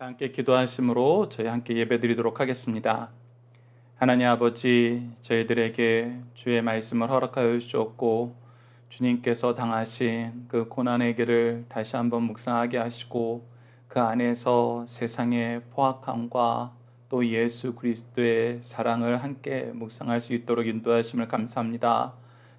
함께 기도하심으로 저희 함께 예배드리도록 하겠습니다. 하나님 아버지 저희들에게 주의 말씀을 허락하여 주셨고 주님께서 당하신 그 고난의 길을 다시 한번 묵상하게 하시고 그 안에서 세상의 포악함과 또 예수 그리스도의 사랑을 함께 묵상할 수 있도록 인도하심을 감사합니다.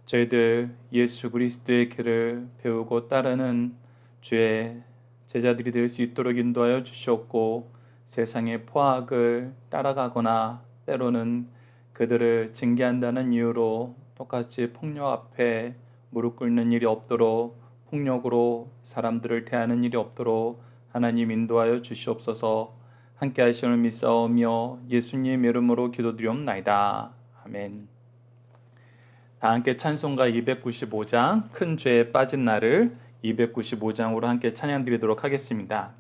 저희들 예수 그리스도의 길을 배우고 따르는 주의 제자들이 될 수 있도록 인도하여 주셨고 세상의 포악을 따라가거나 때로는 그들을 징계한다는 이유로 똑같이 폭력 앞에 무릎 꿇는 일이 없도록 폭력으로 사람들을 대하는 일이 없도록 하나님 인도하여 주시옵소서 함께 하시는 믿사오며 예수님 이름으로 기도드리옵나이다. 아멘. 다 함께 찬송가 295장 큰 죄에 빠진 나를 295장으로 함께 찬양 드리도록 하겠습니다.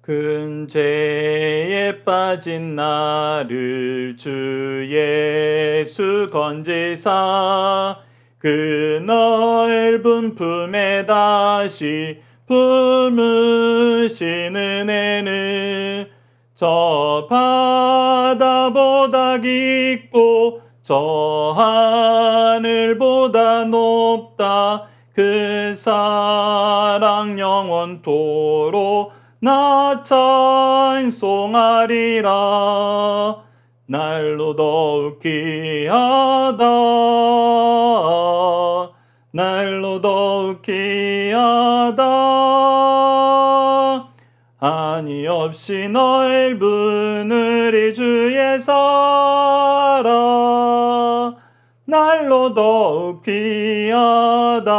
큰 죄에 빠진 나를 주 예수 건지사 그 넓은 품에 다시 품으신 은혜는 저 바다보다 깊고 저 하늘보다 높다 그 사랑 영원토록 나 찬송하리라. 날로 더욱 귀하다. 날로 더욱 귀하다. 아니 없이 넓은 우리 주의 사랑 더욱 귀하다.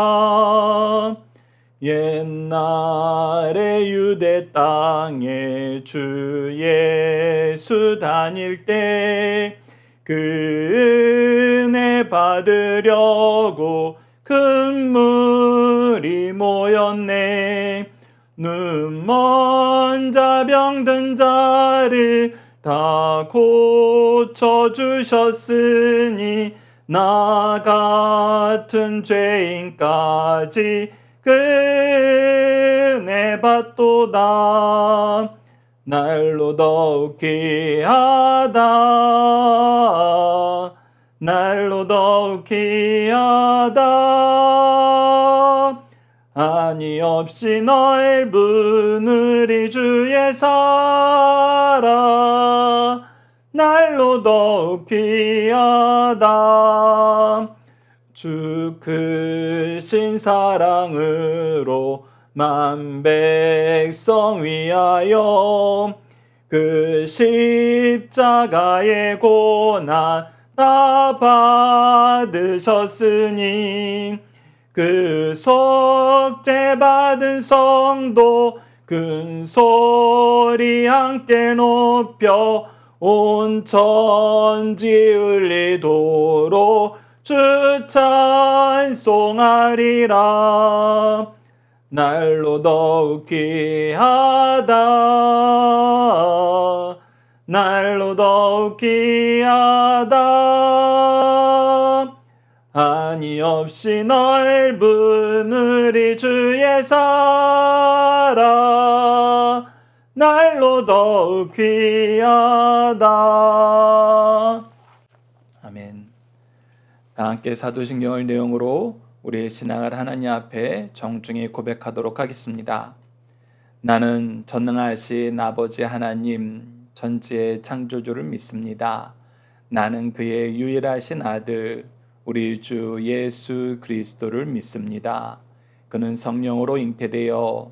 옛날에 유대 땅에 주 예수 다닐 때그 은혜 받으려고 큰 물이 모였네. 눈먼 자 병든 자를 다 고쳐주셨으니 나 같은 죄인까지 그네 받도다 날로 더욱 귀하다. 날로 더욱 귀하다. 아니 없이 넓은 우리 주의 사랑 더욱 귀하다. 주 크신 사랑으로 만 백성 위하여 그 십자가의 고난 다 받으셨으니 그 속죄 받은 성도 큰 소리 함께 높여 온 천지 울리도록 주 찬송하리라. 날로 더욱 귀하다. 날로 더욱 귀하다. 아니 없이 넓은 우리 주의 사랑 더욱 귀하다 아멘 다 함께 사도신경을 내용으로 우리의 신앙을 하나님 앞에 정중히 고백하도록 하겠습니다. 나는 전능하신 아버지 하나님 전지의 창조주를 믿습니다. 나는 그의 유일하신 아들 우리 주 예수 그리스도를 믿습니다. 그는 성령으로 잉태되어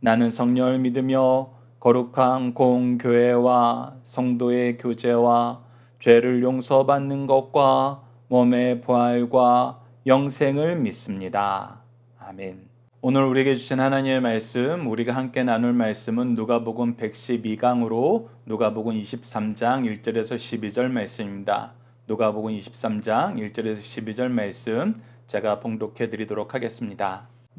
나는 성령을 믿으며 거룩한 공교회와 성도의 교제와 죄를 용서받는 것과 몸의 부활과 영생을 믿습니다. 아멘. 오늘 우리에게 주신 하나님의 말씀, 우리가 함께 나눌 말씀은 누가복음 112강으로 누가복음 23장 1절에서 12절 말씀입니다. 누가복음 23장 1절에서 12절 말씀 제가 봉독해 드리도록 하겠습니다.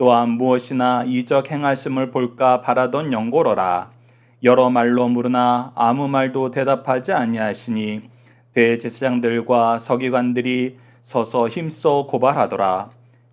또한 무엇이나 이적 행하심을 볼까 바라던 연고로라. 여러 말로 물으나 아무 말도 대답하지 아니하시니 대제사장들과 서기관들이 서서 힘써 고발하더라.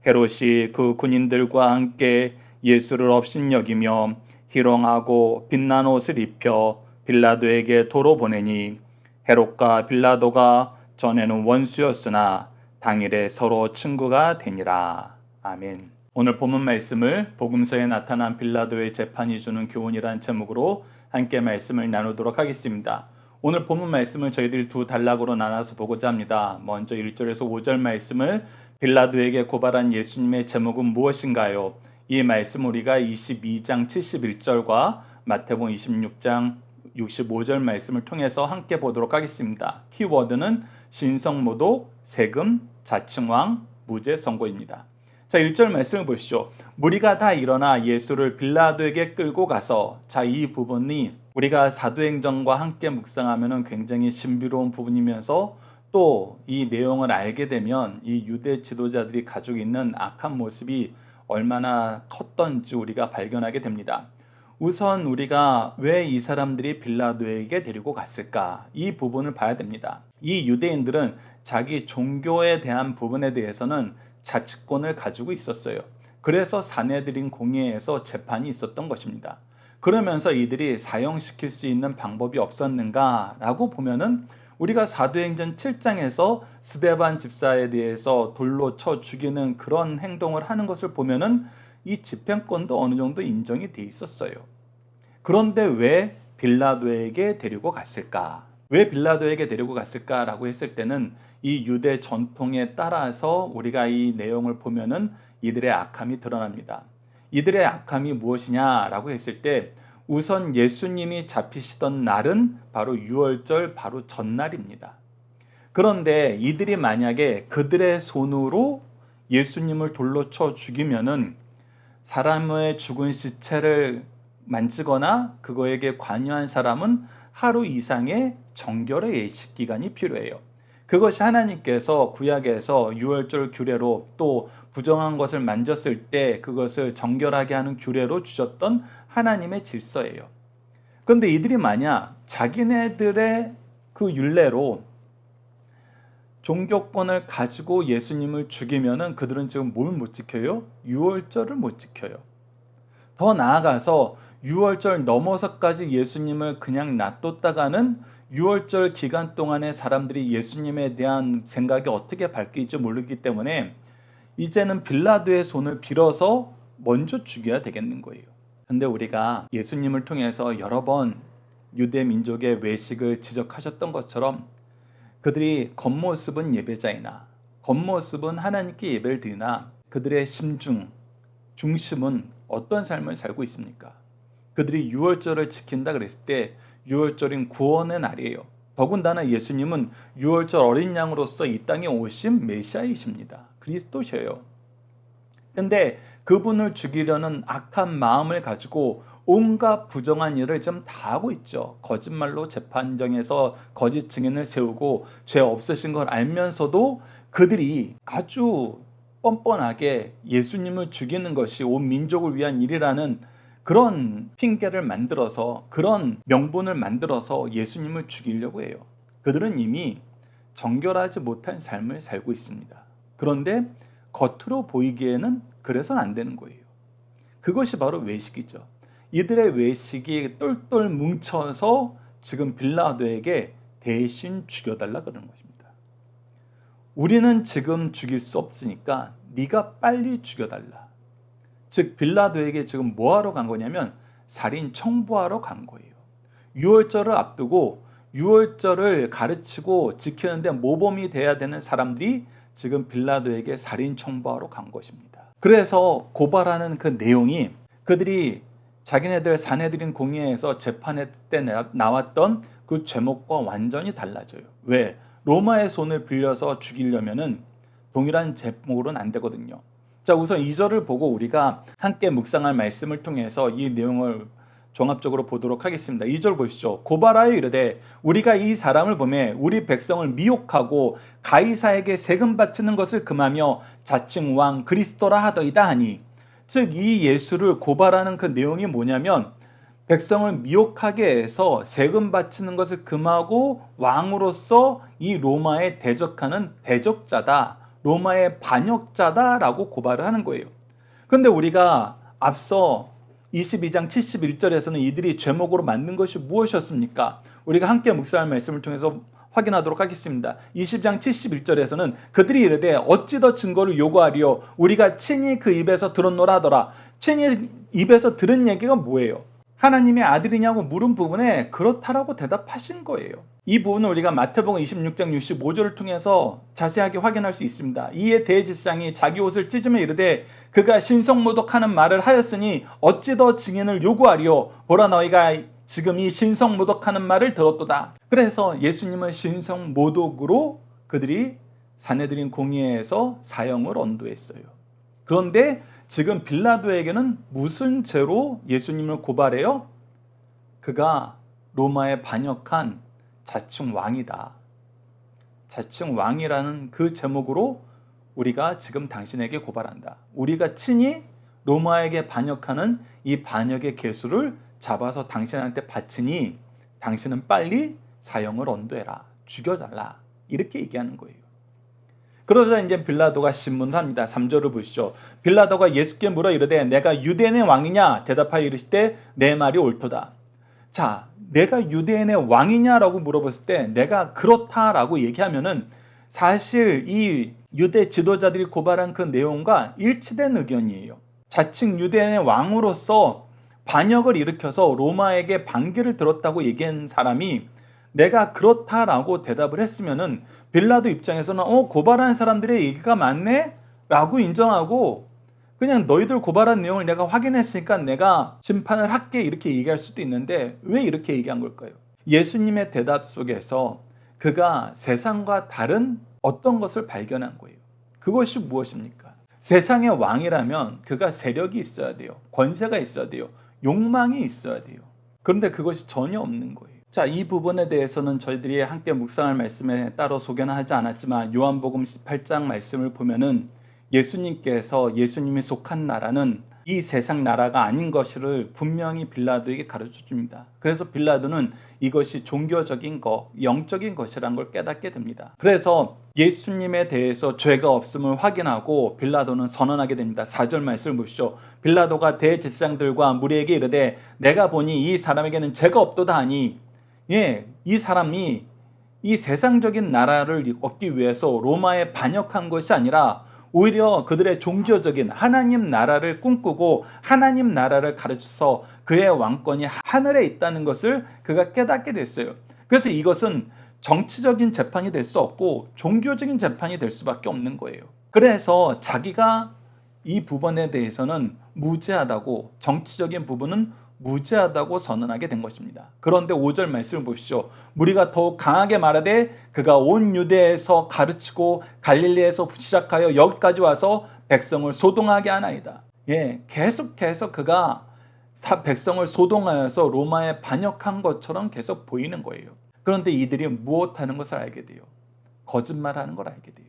헤롯이 그 군인들과 함께 예수를 업신여기며 희롱하고 빛난 옷을 입혀 빌라도에게 도로 보내니 헤롯과 빌라도가 전에는 원수였으나 당일에 서로 친구가 되니라. 아멘. 오늘 본문 말씀을 복음서에 나타난 빌라도의 재판이 주는 교훈이란 제목으로 함께 말씀을 나누도록 하겠습니다. 오늘 본문 말씀을 저희들이 두 단락으로 나눠서 보고자 합니다. 먼저 1절에서 5절 말씀을 빌라도에게 고발한 예수님의 제목은 무엇인가요? 이 말씀 우리가 22장 71절과 마태복음 26장 65절 말씀을 통해서 함께 보도록 하겠습니다. 키워드는 신성모독, 세금, 자칭왕, 무죄 선고입니다. 자, 1절 말씀을 보시죠. 무리가 다 일어나 예수를 빌라도에게 끌고 가서 자, 이 부분이 우리가 사도행전과 함께 묵상하면 굉장히 신비로운 부분이면서 또 이 내용을 알게 되면 이 유대 지도자들이 가지고 있는 악한 모습이 얼마나 컸던지 우리가 발견하게 됩니다. 우선 우리가 왜 이 사람들이 빌라도에게 데리고 갔을까? 이 부분을 봐야 됩니다. 이 유대인들은 자기 종교에 대한 부분에 대해서는 자치권을 가지고 있었어요. 그래서 사내들인 공회에서 재판이 있었던 것입니다. 그러면서 이들이 사형시킬 수 있는 방법이 없었는가라고 보면은 우리가 사도행전 7장에서 스데반 집사에 대해서 돌로 쳐 죽이는 그런 행동을 하는 것을 보면은 이 집행권도 어느 정도 인정이 돼 있었어요. 그런데 왜 빌라도에게 데리고 갔을까? 왜 빌라도에게 데리고 갔을까라고 했을 때는 이 유대 전통에 따라서 우리가 이 내용을 보면은 이들의 악함이 드러납니다. 이들의 악함이 무엇이냐라고 했을 때 우선 예수님이 잡히시던 날은 바로 유월절 바로 전날입니다. 그런데 이들이 만약에 그들의 손으로 예수님을 돌로 쳐 죽이면은 사람의 죽은 시체를 만지거나 그거에게 관여한 사람은 하루 이상의 정결의 예식 기간이 필요해요. 그것이 하나님께서 구약에서 유월절 규례로 또 부정한 것을 만졌을 때 그것을 정결하게 하는 규례로 주셨던 하나님의 질서예요. 그런데 이들이 만약 자기네들의 그 율례로 종교권을 가지고 예수님을 죽이면은 그들은 지금 뭘 못 지켜요? 유월절을 못 지켜요. 더 나아가서 유월절 넘어서까지 예수님을 그냥 놔뒀다가는 유월절 기간 동안에 사람들이 예수님에 대한 생각이 어떻게 바뀔지 모르기 때문에 이제는 빌라도의 손을 빌어서 먼저 죽여야 되겠는 거예요. 근데 우리가 예수님을 통해서 여러 번 유대 민족의 외식을 지적하셨던 것처럼 그들이 겉모습은 예배자이나 겉모습은 하나님께 예배를 드리나 그들의 심중, 중심은 어떤 삶을 살고 있습니까? 그들이 유월절을 지킨다 그랬을 때 유월절인 구원의 날이에요. 더군다나 예수님은 유월절 어린 양으로서 이 땅에 오신 메시아이십니다. 그리스도셔요. 근데 그분을 죽이려는 악한 마음을 가지고 온갖 부정한 일을 좀다 하고 있죠. 거짓말로 재판정에서 거짓 증인을 세우고 죄 없으신 걸 알면서도 그들이 아주 뻔뻔하게 예수님을 죽이는 것이 온 민족을 위한 일이라는 그런 핑계를 만들어서 그런 명분을 만들어서 예수님을 죽이려고 해요. 그들은 이미 정결하지 못한 삶을 살고 있습니다. 그런데 겉으로 보이기에는 그래서는 안 되는 거예요. 그것이 바로 외식이죠. 이들의 외식이 똘똘 뭉쳐서 지금 빌라도에게 대신 죽여달라 그러는 것입니다. 우리는 지금 죽일 수 없으니까 네가 빨리 죽여달라. 즉 빌라도에게 지금 뭐하러 간 거냐면 살인 청부하러 간 거예요. 6월절을 앞두고 6월절을 가르치고 지키는데 모범이 돼야 되는 사람들이 지금 빌라도에게 살인 청부하러 간 것입니다. 그래서 고발하는 그 내용이 그들이 자기네들 사내들인 공의에서 재판할 때 나왔던 그 제목과 완전히 달라져요. 왜? 로마의 손을 빌려서 죽이려면은 동일한 제목으로는 안 되거든요. 자, 우선 2절을 보고 우리가 함께 묵상할 말씀을 통해서 이 내용을 종합적으로 보도록 하겠습니다. 2절 보시죠. 고발하여 이르되 우리가 이 사람을 보매 우리 백성을 미혹하고 가이사에게 세금 바치는 것을 금하며 자칭 왕 그리스도라 하더이다 하니 즉 이 예수를 고발하는 그 내용이 뭐냐면 백성을 미혹하게 해서 세금 바치는 것을 금하고 왕으로서 이 로마에 대적하는 대적자다. 로마의 반역자다라고 고발을 하는 거예요. 그런데 우리가 앞서 22장 71절에서는 이들이 죄목으로 만든 것이 무엇이었습니까? 우리가 함께 묵상할 말씀을 통해서 확인하도록 하겠습니다. 20장 71절에서는 그들이 이르되 어찌 더 증거를 요구하리요 우리가 친히 그 입에서 들었노라 하더라. 친히 입에서 들은 얘기가 뭐예요? 하나님의 아들이냐고 물은 부분에 그렇다라고 대답하신 거예요. 이 부분은 우리가 마태복음 26장 65절을 통해서 자세하게 확인할 수 있습니다. 이에 대제사장이 자기 옷을 찢으며 이르되 그가 신성모독하는 말을 하였으니 어찌 더 증인을 요구하리요 보라 너희가 지금 이 신성모독하는 말을 들었도다. 그래서 예수님은 신성모독으로 그들이 사내들인 공의에서 사형을 언도했어요. 그런데 지금 빌라도에게는 무슨 죄로 예수님을 고발해요? 그가 로마에 반역한 자칭 왕이다. 자칭 왕이라는 그 제목으로 우리가 지금 당신에게 고발한다. 우리가 친히 로마에게 반역하는 이 반역의 개수를 잡아서 당신한테 바치니 당신은 빨리 사형을 언도해라. 죽여달라. 이렇게 얘기하는 거예요. 그러자 이제 빌라도가 신문을 합니다. 3절을 보시죠. 빌라도가 예수께 물어 이르되 내가 유대인의 왕이냐 대답하여 이르시되 내 말이 옳도다. 자, 내가 유대인의 왕이냐라고 물어봤을 때 내가 그렇다라고 얘기하면은 사실 이 유대 지도자들이 고발한 그 내용과 일치된 의견이에요. 자칭 유대인의 왕으로서 반역을 일으켜서 로마에게 반기를 들었다고 얘기한 사람이 내가 그렇다라고 대답을 했으면은 빌라도 입장에서는 어 고발한 사람들의 얘기가 맞네라고 인정하고 그냥 너희들 고발한 내용을 내가 확인했으니까 내가 심판을 할게 이렇게 얘기할 수도 있는데 왜 이렇게 얘기한 걸까요? 예수님의 대답 속에서 그가 세상과 다른 어떤 것을 발견한 거예요. 그것이 무엇입니까? 세상의 왕이라면 그가 세력이 있어야 돼요. 권세가 있어야 돼요. 욕망이 있어야 돼요. 그런데 그것이 전혀 없는 거예요. 자, 이 부분에 대해서는 저희들이 함께 묵상할 말씀에 따로 소개는 하지 않았지만 요한복음 18장 말씀을 보면은 예수님께서 예수님이 속한 나라는 이 세상 나라가 아닌 것을 분명히 빌라도에게 가르쳐 줍니다. 그래서 빌라도는 이것이 종교적인 것, 영적인 것이란 걸 깨닫게 됩니다. 그래서 예수님에 대해서 죄가 없음을 확인하고 빌라도는 선언하게 됩니다. 4절 말씀을 보시죠. 빌라도가 대제사장들과 무리에게 이르되 내가 보니 이 사람에게는 죄가 없도다 하니 예, 이 사람이 이 세상적인 나라를 얻기 위해서 로마에 반역한 것이 아니라 오히려 그들의 종교적인 하나님 나라를 꿈꾸고 하나님 나라를 가르쳐서 그의 왕권이 하늘에 있다는 것을 그가 깨닫게 됐어요. 그래서 이것은 정치적인 재판이 될 수 없고 종교적인 재판이 될 수밖에 없는 거예요. 그래서 자기가 이 부분에 대해서는 무죄하다고 정치적인 부분은 무죄하다고 선언하게 된 것입니다. 그런데 5절 말씀을 보시죠. 무리가 더욱 강하게 말하되 그가 온 유대에서 가르치고 갈릴리에서 시작하여 여기까지 와서 백성을 소동하게 하나이다. 예, 계속해서 그가 백성을 소동하여서 로마에 반역한 것처럼 계속 보이는 거예요. 그런데 이들이 무엇하는 것을 알게 돼요. 거짓말하는 걸 알게 돼요.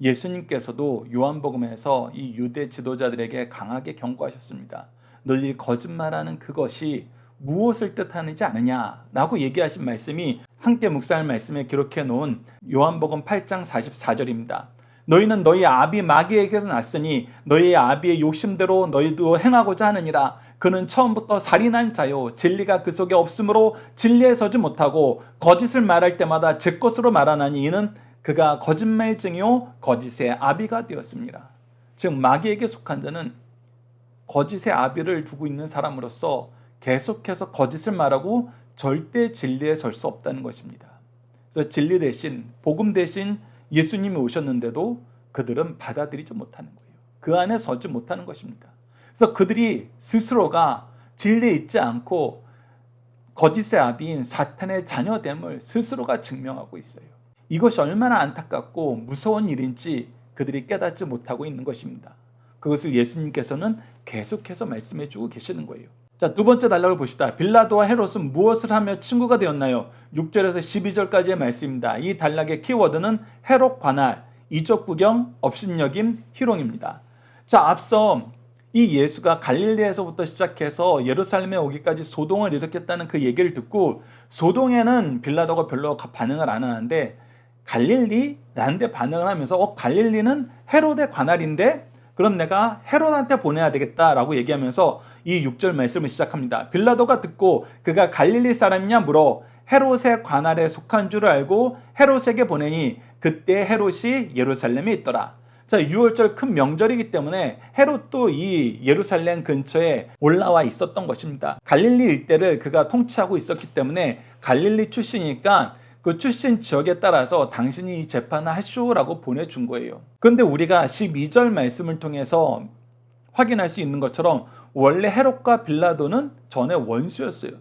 예수님께서도 요한복음에서 이 유대 지도자들에게 강하게 경고하셨습니다. 너희들이 거짓말하는 그것이 무엇을 뜻하는지 아느냐라고 얘기하신 말씀이 함께 묵상할 말씀에 기록해 놓은 요한복음 8장 44절입니다. 너희는 너희 아비 마귀에게서 났으니 너희 아비의 욕심대로 너희도 행하고자 하느니라. 그는 처음부터 살인한 자요 진리가 그 속에 없으므로 진리에 서지 못하고 거짓을 말할 때마다 제 것으로 말하나니 이는 그가 거짓말쟁이요 거짓의 아비가 되었습니다. 즉 마귀에게 속한 자는 거짓의 아비를 두고 있는 사람으로서 계속해서 거짓을 말하고 절대 진리에 설 수 없다는 것입니다. 그래서 진리 대신 복음 대신 예수님이 오셨는데도 그들은 받아들이지 못하는 거예요. 그 안에 서지 못하는 것입니다. 그래서 그들이 스스로가 진리에 있지 않고 거짓의 아비인 사탄의 자녀됨을 스스로가 증명하고 있어요. 이것이 얼마나 안타깝고 무서운 일인지 그들이 깨닫지 못하고 있는 것입니다. 그것을 예수님께서는 계속해서 말씀해 주고 계시는 거예요. 자, 두 번째 단락을 보시다. 빌라도와 헤롯은 무엇을 하며 친구가 되었나요? 6절에서 12절까지의 말씀입니다. 이 단락의 키워드는 헤롯 관할, 이적 구경, 업신여김, 희롱입니다. 자, 앞서 이 예수가 갈릴리에서부터 시작해서 예루살렘에 오기까지 소동을 일으켰다는 그 얘기를 듣고 소동에는 빌라도가 별로 반응을 안 하는데 갈릴리라는 데 반응을 하면서 어 갈릴리는 헤롯의 관할인데 그럼 내가 헤롯한테 보내야 되겠다라고 얘기하면서 이 6절 말씀을 시작합니다. 빌라도가 듣고 그가 갈릴리 사람이냐 물어 헤롯의 관할에 속한 줄을 알고 헤롯에게 보내니 그때 헤롯이 예루살렘에 있더라. 자, 6월절 큰 명절이기 때문에 헤롯도 이 예루살렘 근처에 올라와 있었던 것입니다. 갈릴리 일대를 그가 통치하고 있었기 때문에 갈릴리 출신이니까 그 출신 지역에 따라서 당신이 이 재판을 하시오라고 보내준 거예요. 그런데 우리가 12절 말씀을 통해서 확인할 수 있는 것처럼 원래 헤롯과 빌라도는 전에 원수였어요.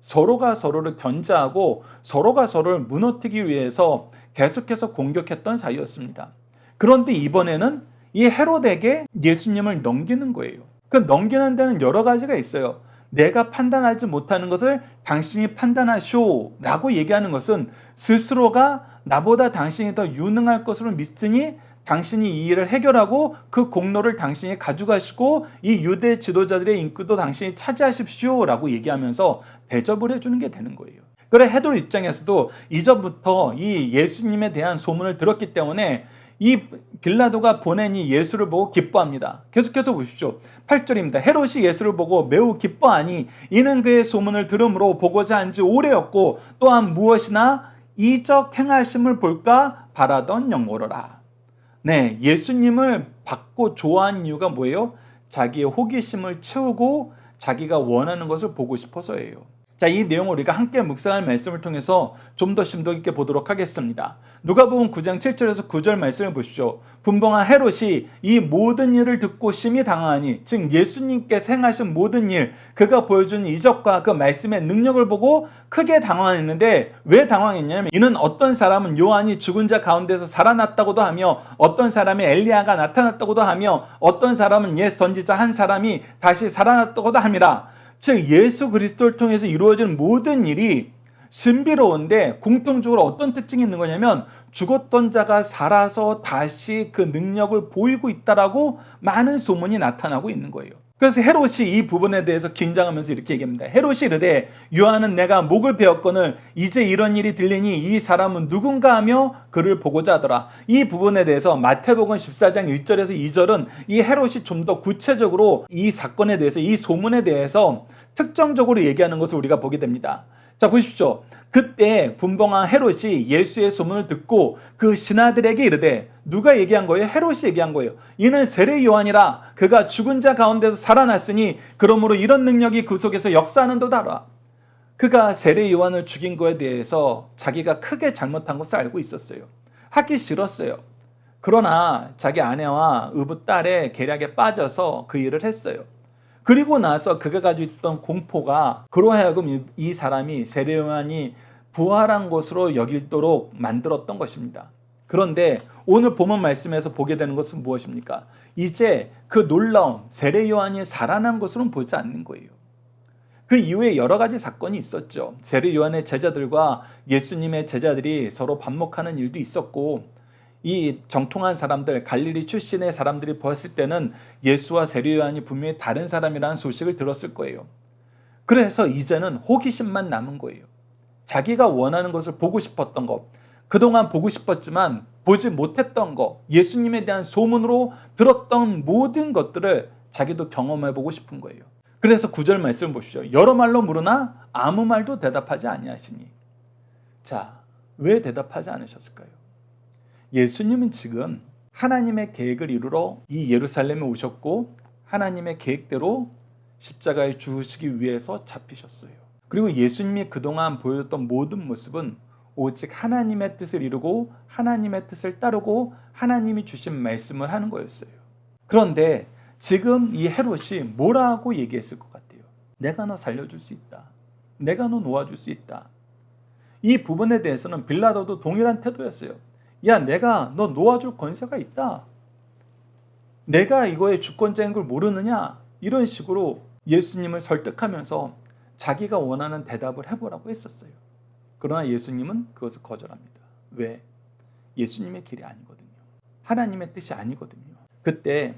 서로가 서로를 견제하고 서로가 서로를 무너뜨리기 위해서 계속해서 공격했던 사이였습니다. 그런데 이번에는 이 헤롯에게 예수님을 넘기는 거예요. 그 넘기는 데는 여러 가지가 있어요. 내가 판단하지 못하는 것을 당신이 판단하쇼 라고 얘기하는 것은 스스로가 나보다 당신이 더 유능할 것으로 믿으니 당신이 이 일을 해결하고 그 공로를 당신이 가져가시고 이 유대 지도자들의 인기도 당신이 차지하십시오 라고 얘기하면서 대접을 해주는 게 되는 거예요. 그래 헤돌 입장에서도 이전부터 이 예수님에 대한 소문을 들었기 때문에 이 빌라도가 보낸 이 예수를 보고 기뻐합니다. 계속해서 보십시오. 8절입니다. 헤롯이 예수를 보고 매우 기뻐하니 이는 그의 소문을 들음으로 보고자 한 지 오래였고 또한 무엇이나 이적 행하심을 볼까 바라던 영모로라. 네, 예수님을 받고 좋아하는 이유가 뭐예요? 자기의 호기심을 채우고 자기가 원하는 것을 보고 싶어서예요. 자, 이 내용을 우리가 함께 묵상할 말씀을 통해서 좀 더 심도 있게 보도록 하겠습니다. 누가복음 9장 7절에서 9절 말씀을 보십시오. 분봉한 헤롯이 이 모든 일을 듣고 심히 당하니 즉 예수님께서 행하신 모든 일, 그가 보여준 이적과 그 말씀의 능력을 보고 크게 당황했는데 왜 당황했냐면 이는 어떤 사람은 요한이 죽은 자 가운데서 살아났다고도 하며 어떤 사람이 엘리야가 나타났다고도 하며 어떤 사람은 옛 선지자 한 사람이 다시 살아났다고도 함이라. 즉 예수 그리스도를 통해서 이루어진 모든 일이 신비로운데 공통적으로 어떤 특징이 있는 거냐면 죽었던 자가 살아서 다시 그 능력을 보이고 있다라고 많은 소문이 나타나고 있는 거예요. 그래서 헤롯이 이 부분에 대해서 긴장하면서 이렇게 얘기합니다. 헤롯이 이르되 요한은 내가 목을 베었거늘 이제 이런 일이 들리니 이 사람은 누군가 하며 그를 보고자 하더라. 이 부분에 대해서 마태복음 14장 1절에서 2절은 이 헤롯이 좀 더 구체적으로 이 사건에 대해서 이 소문에 대해서 특정적으로 얘기하는 것을 우리가 보게 됩니다. 자 보십시오. 그때 분봉한 헤롯이 예수의 소문을 듣고 그 신하들에게 이르되 누가 얘기한 거예요? 헤롯이 얘기한 거예요. 이는 세례 요한이라 그가 죽은 자 가운데서 살아났으니 그러므로 이런 능력이 그 속에서 역사하는도다라. 그가 세례 요한을 죽인 거에 대해서 자기가 크게 잘못한 것을 알고 있었어요. 하기 싫었어요. 그러나 자기 아내와 의붓 딸의 계략에 빠져서 그 일을 했어요. 그리고 나서 그가 가지고 있던 공포가 그로 하여금 이 사람이 세례요한이 부활한 것으로 여길도록 만들었던 것입니다. 그런데 오늘 본문 말씀에서 보게 되는 것은 무엇입니까? 이제 그 놀라움, 세례 요한이 살아난 것으로는 보지 않는 거예요. 그 이후에 여러 가지 사건이 있었죠. 세례 요한의 제자들과 예수님의 제자들이 서로 반목하는 일도 있었고 이 정통한 사람들 갈릴리 출신의 사람들이 보았을 때는 예수와 세례 요한이 분명히 다른 사람이라는 소식을 들었을 거예요. 그래서 이제는 호기심만 남은 거예요. 자기가 원하는 것을 보고 싶었던 것, 그동안 보고 싶었지만 보지 못했던 것, 예수님에 대한 소문으로 들었던 모든 것들을 자기도 경험해 보고 싶은 거예요. 그래서 구절 말씀 보십시오. 여러 말로 물으나 아무 말도 대답하지 아니하시니. 자, 왜 대답하지 않으셨을까요? 예수님은 지금 하나님의 계획을 이루러 이 예루살렘에 오셨고 하나님의 계획대로 십자가에 죽으시기 위해서 잡히셨어요. 그리고 예수님이 그동안 보여줬던 모든 모습은 오직 하나님의 뜻을 이루고 하나님의 뜻을 따르고 하나님이 주신 말씀을 하는 거였어요. 그런데 지금 이 헤롯이 뭐라고 얘기했을 것 같아요? 내가 너 살려줄 수 있다. 내가 너 놓아줄 수 있다. 이 부분에 대해서는 빌라도도 동일한 태도였어요. 야, 내가 너 놓아줄 권세가 있다. 내가 이거의 주권자인 걸 모르느냐? 이런 식으로 예수님을 설득하면서 자기가 원하는 대답을 해보라고 했었어요. 그러나 예수님은 그것을 거절합니다. 왜? 예수님의 길이 아니거든요. 하나님의 뜻이 아니거든요. 그때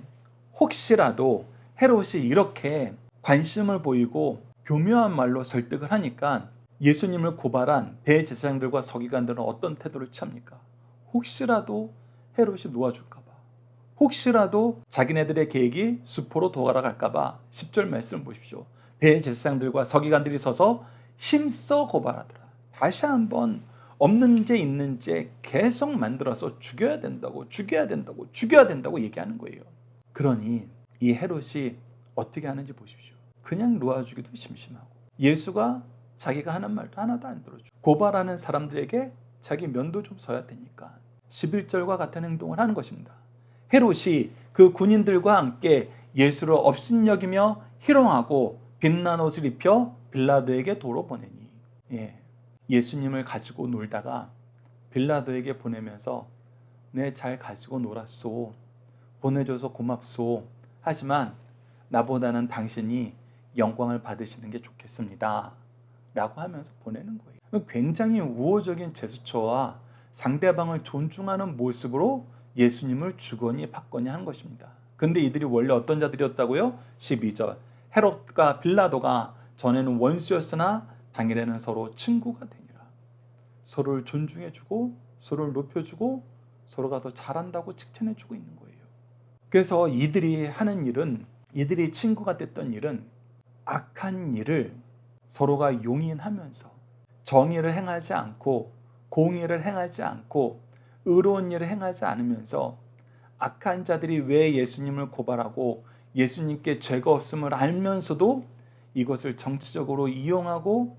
혹시라도 헤롯이 이렇게 관심을 보이고 교묘한 말로 설득을 하니까 예수님을 고발한 대제사장들과 서기관들은 어떤 태도를 취합니까? 혹시라도 헤롯이 놓아줄까봐. 혹시라도 자기네들의 계획이 수포로 돌아갈까봐 10절 말씀을 보십시오. 대제사장들과 서기관들이 서서 힘써 고발하더라. 다시 한번 없는지 있는지 계속 만들어서 죽여야 된다고 죽여야 된다고 죽여야 된다고 얘기하는 거예요. 그러니 이 헤롯이 어떻게 하는지 보십시오. 그냥 놓아주기도 심심하고 예수가 자기가 하는 말도 하나도 안 들어주고 고발하는 사람들에게 자기 면도 좀 서야 되니까 11절과 같은 행동을 하는 것입니다. 헤롯이 그 군인들과 함께 예수를 업신여기며 희롱하고 빛난 옷을 입혀 빌라도에게 도로 보내니 예, 예수님을 가지고 놀다가 빌라도에게 보내면서 내 잘 가지고 놀았소. 보내줘서 고맙소. 하지만 나보다는 당신이 영광을 받으시는 게 좋겠습니다. 라고 하면서 보내는 거예요 굉장히 우호적인 제스처와 상대방을 존중하는 모습으로 예수님을 주거니 받거니 한 것입니다. 근데 이들이 원래 어떤 자들이었다고요? 12절. 헤롯과 빌라도가 전에는 원수였으나 당일에는 서로 친구가 되니라. 서로를 존중해주고 서로를 높여주고 서로가 더 잘한다고 칭찬해주고 있는 거예요. 그래서 이들이 하는 일은 이들이 친구가 됐던 일은 악한 일을 서로가 용인하면서 정의를 행하지 않고 공의를 행하지 않고 의로운 일을 행하지 않으면서 악한 자들이 왜 예수님을 고발하고 예수님께 죄가 없음을 알면서도 이것을 정치적으로 이용하고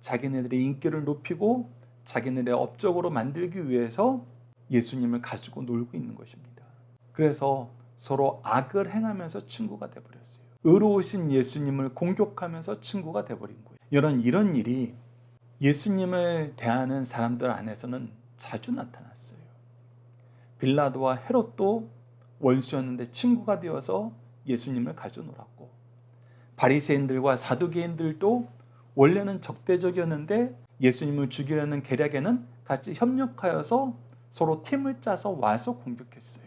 자기네들의 인기를 높이고 자기네들의 업적으로 만들기 위해서 예수님을 가지고 놀고 있는 것입니다. 그래서 서로 악을 행하면서 친구가 되버렸어요. 의로우신 예수님을 공격하면서 친구가 되버린 거예요. 이런 이런 일이 예수님을 대하는 사람들 안에서는 자주 나타났어요. 빌라도와 헤롯도 원수였는데 친구가 되어서 예수님을 가져 놀았고 바리새인들과 사두개인들도 원래는 적대적이었는데 예수님을 죽이려는 계략에는 같이 협력하여서 서로 팀을 짜서 와서 공격했어요.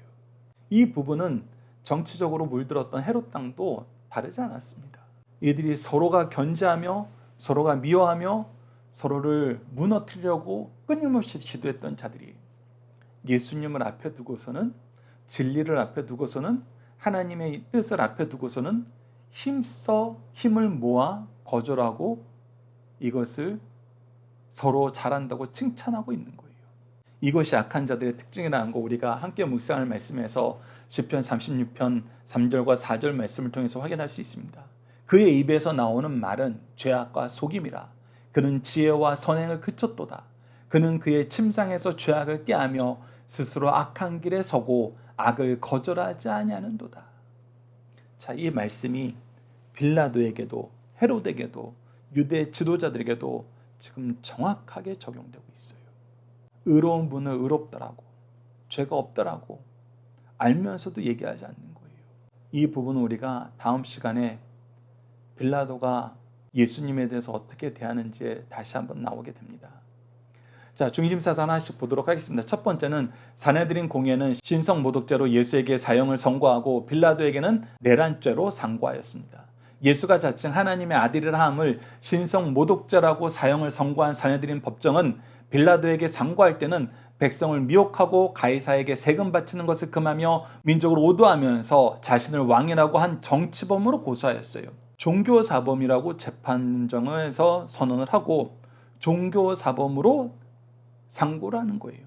이 부분은 정치적으로 물들었던 헤롯 땅도 다르지 않았습니다. 이들이 서로가 견제하며 서로가 미워하며 서로를 무너뜨리려고 끊임없이 시도했던 자들이 예수님을 앞에 두고서는 진리를 앞에 두고서는 하나님의 뜻을 앞에 두고서는 힘써 힘을 모아 거절하고 이것을 서로 잘한다고 칭찬하고 있는 거예요. 이것이 악한 자들의 특징이라는 거 우리가 함께 묵상할 말씀에서 시편 36편 3절과 4절 말씀을 통해서 확인할 수 있습니다. 그의 입에서 나오는 말은 죄악과 속임이라 그는 지혜와 선행을 그쳤도다. 그는 그의 침상에서 죄악을 깨하며 스스로 악한 길에 서고 악을 거절하지 아니하는도다. 자, 이 말씀이 빌라도에게도 헤롯에게도 유대 지도자들에게도 지금 정확하게 적용되고 있어요. 의로운 분은 의롭더라고. 죄가 없더라고. 알면서도 얘기하지 않는 거예요. 이 부분은 우리가 다음 시간에 빌라도가 예수님에 대해서 어떻게 대하는지에 다시 한번 나오게 됩니다. 자, 중심 사상 하나씩 보도록 하겠습니다. 첫 번째는 사내들인 공예는 신성 모독죄로 예수에게 사형을 선고하고 빌라도에게는 내란죄로 상고하였습니다. 예수가 자칭 하나님의 아들이라 함을 신성 모독죄라고 사형을 선고한 사내들인 법정은 빌라도에게 상고할 때는 백성을 미혹하고 가이사에게 세금 바치는 것을 금하며 민족을 오도하면서 자신을 왕이라고 한 정치범으로 고소하였어요. 종교사범이라고 재판정에서 선언을 하고 종교사범으로 상고를 하는 거예요.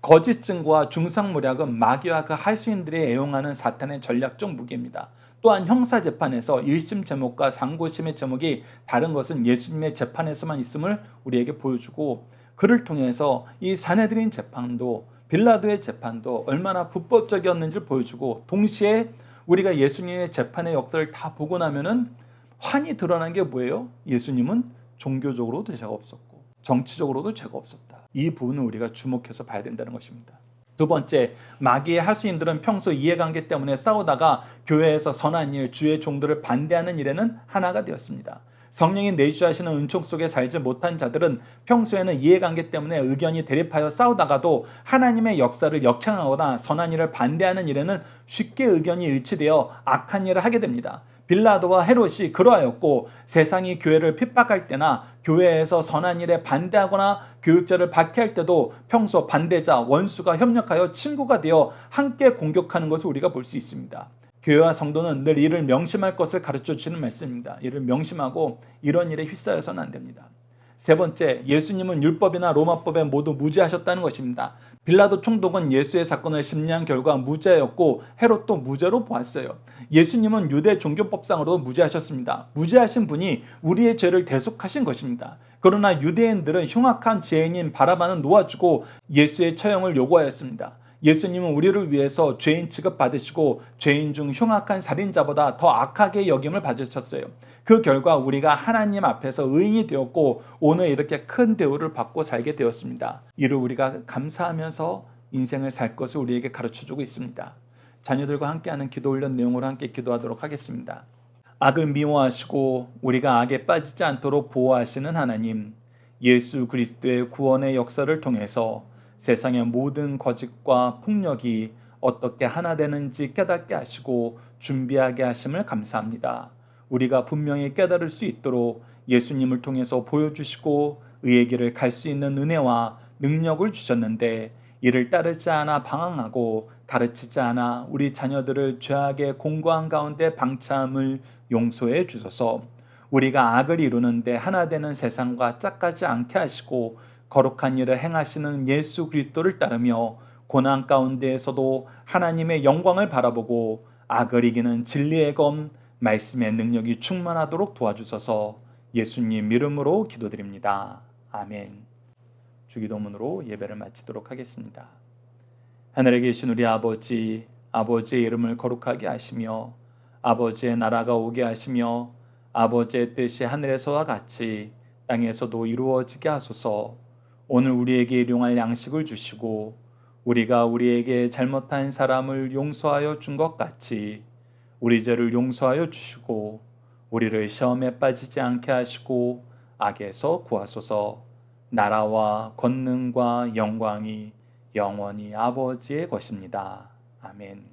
거짓 증거와 중상모략은 마귀와 그 하수인들이 애용하는 사탄의 전략적 무기입니다. 또한 형사 재판에서 1심 제목과 상고심의 제목이 다른 것은 예수님의 재판에서만 있음을 우리에게 보여주고 그를 통해서 이 사내들인 재판도 빌라도의 재판도 얼마나 불법적이었는지를 보여주고 동시에 우리가 예수님의 재판의 역사를 다 보고 나면은 환히 드러난 게 뭐예요? 예수님은 종교적으로도 죄가 없었고 정치적으로도 죄가 없었다. 이 부분을 우리가 주목해서 봐야 된다는 것입니다. 두 번째, 마귀의 하수인들은 평소 이해관계 때문에 싸우다가 교회에서 선한 일, 주의 종들을 반대하는 일에는 하나가 되었습니다. 성령이 내주하시는 은총 속에 살지 못한 자들은 평소에는 이해관계 때문에 의견이 대립하여 싸우다가도 하나님의 역사를 역행하거나 선한 일을 반대하는 일에는 쉽게 의견이 일치되어 악한 일을 하게 됩니다. 빌라도와 헤롯이 그러하였고 세상이 교회를 핍박할 때나 교회에서 선한 일에 반대하거나 교육자를 박해할 때도 평소 반대자 원수가 협력하여 친구가 되어 함께 공격하는 것을 우리가 볼 수 있습니다. 교회와 성도는 늘 이를 명심할 것을 가르쳐 주시는 말씀입니다. 이를 명심하고 이런 일에 휩싸여서는 안 됩니다. 세 번째, 예수님은 율법이나 로마법에 모두 무죄하셨다는 것입니다. 빌라도 총독은 예수의 사건을 심리한 결과 무죄였고 헤롯도 무죄로 보았어요. 예수님은 유대 종교법상으로 무죄하셨습니다. 무죄하신 분이 우리의 죄를 대속하신 것입니다. 그러나 유대인들은 흉악한 죄인인 바라바는 놓아주고 예수의 처형을 요구하였습니다. 예수님은 우리를 위해서 죄인 취급 받으시고 죄인 중 흉악한 살인자보다 더 악하게 여김을 받으셨어요. 그 결과 우리가 하나님 앞에서 의인이 되었고 오늘 이렇게 큰 대우를 받고 살게 되었습니다. 이를 우리가 감사하면서 인생을 살 것을 우리에게 가르쳐 주고 있습니다. 자녀들과 함께하는 기도 훈련 내용으로 함께 기도하도록 하겠습니다. 악을 미워하시고 우리가 악에 빠지지 않도록 보호하시는 하나님, 예수 그리스도의 구원의 역사를 통해서 세상의 모든 거짓과 폭력이 어떻게 하나 되는지 깨닫게 하시고 준비하게 하심을 감사합니다. 우리가 분명히 깨달을 수 있도록 예수님을 통해서 보여주시고 의의 길을 갈 수 있는 은혜와 능력을 주셨는데 이를 따르지 않아 방황하고 가르치지 않아 우리 자녀들을 죄악의 공고한 가운데 방참을 용서해 주소서. 우리가 악을 이루는데 하나 되는 세상과 짝하지 않게 하시고 거룩한 일을 행하시는 예수 그리스도를 따르며 고난 가운데에서도 하나님의 영광을 바라보고 악을 이기는 진리의 검 말씀의 능력이 충만하도록 도와주셔서 예수님 이름으로 기도드립니다. 아멘. 주기도문으로 예배를 마치도록 하겠습니다. 하늘에 계신 우리 아버지, 아버지의 이름을 거룩하게 하시며 아버지의 나라가 오게 하시며 아버지의 뜻이 하늘에서와 같이 땅에서도 이루어지게 하소서. 오늘 우리에게 일용할 양식을 주시고 우리가 우리에게 잘못한 사람을 용서하여 준 것 같이 우리 죄를 용서하여 주시고 우리를 시험에 빠지지 않게 하시고 악에서 구하소서 나라와 권능과 영광이 영원히 아버지의 것입니다. 아멘.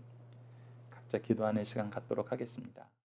각자 기도하는 시간 갖도록 하겠습니다.